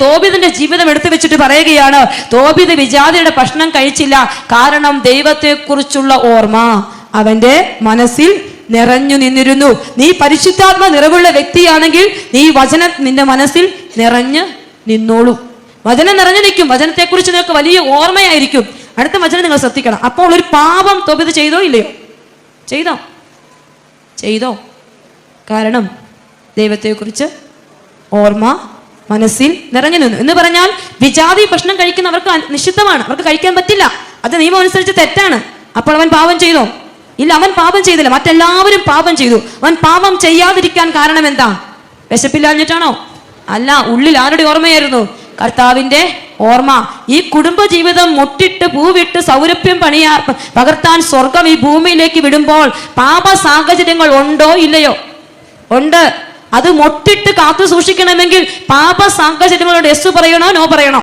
തോബിതിന്റെ ജീവിതം എടുത്തു വെച്ചിട്ട് പറയുകയാണ് തോബിത് വിജാതിയുടെ ഭക്ഷണം കഴിച്ചില്ല. കാരണം ദൈവത്തെക്കുറിച്ചുള്ള ഓർമ്മ അവന്റെ മനസ്സിൽ നിറഞ്ഞു നിന്നിരുന്നു. നീ പരിശുദ്ധാത്മ നിറവുള്ള വ്യക്തിയാണെങ്കിൽ നീ വചനം നിന്റെ മനസ്സിൽ നിറഞ്ഞു നിന്നോളൂ. വചനം നിറഞ്ഞു നിൽക്കും. വചനത്തെക്കുറിച്ച് നിങ്ങൾക്ക് വലിയ ഓർമ്മയായിരിക്കും. അടുത്ത വചനം നിങ്ങൾ ശ്രദ്ധിക്കണം. അപ്പോൾ ഒരു പാപം തോബിത് ചെയ്തോ ഇല്ലയോ? ചെയ്തോ? ചെയ്തോ? കാരണം ദൈവത്തെക്കുറിച്ച് ഓർമ്മ മനസ്സിൽ നിറഞ്ഞു നിന്നു. എന്ന് പറഞ്ഞാൽ വിജാതി ഭക്ഷണം കഴിക്കുന്നവർക്ക് നിഷിദ്ധമാണ്. അവർക്ക് കഴിക്കാൻ പറ്റില്ല. അത് നിയമം അനുസരിച്ച് തെറ്റാണ്. അപ്പോൾ അവൻ പാപം ചെയ്തോ? ഇല്ല അവൻ പാപം ചെയ്തില്ല. മറ്റെല്ലാവരും പാപം ചെയ്തു. അവൻ പാപം ചെയ്യാതിരിക്കാൻ കാരണം എന്താ? വിശപ്പില്ലാഞ്ഞിട്ടാണോ? അല്ല ഉള്ളിൽ ആരുടെ ഓർമ്മയായിരുന്നു? കർത്താവിന്റെ ഓർമ്മ. ഈ കുടുംബ ജീവിതം മുട്ടിട്ട് പൂവിട്ട് സൗരഭ്യം പണിയാ പകർത്താൻ സ്വർഗം ഈ ഭൂമിയിലേക്ക് വിടുമ്പോൾ പാപ സാഹചര്യങ്ങൾ ഉണ്ടോ? ഇല്ലയോ? ഉണ്ട്. അത് മൊട്ടിട്ട് കാത്തു സൂക്ഷിക്കണമെങ്കിൽ പാപ സാഹചര്യങ്ങളോട് എസ് പറയണോ? നോ പറയണോ?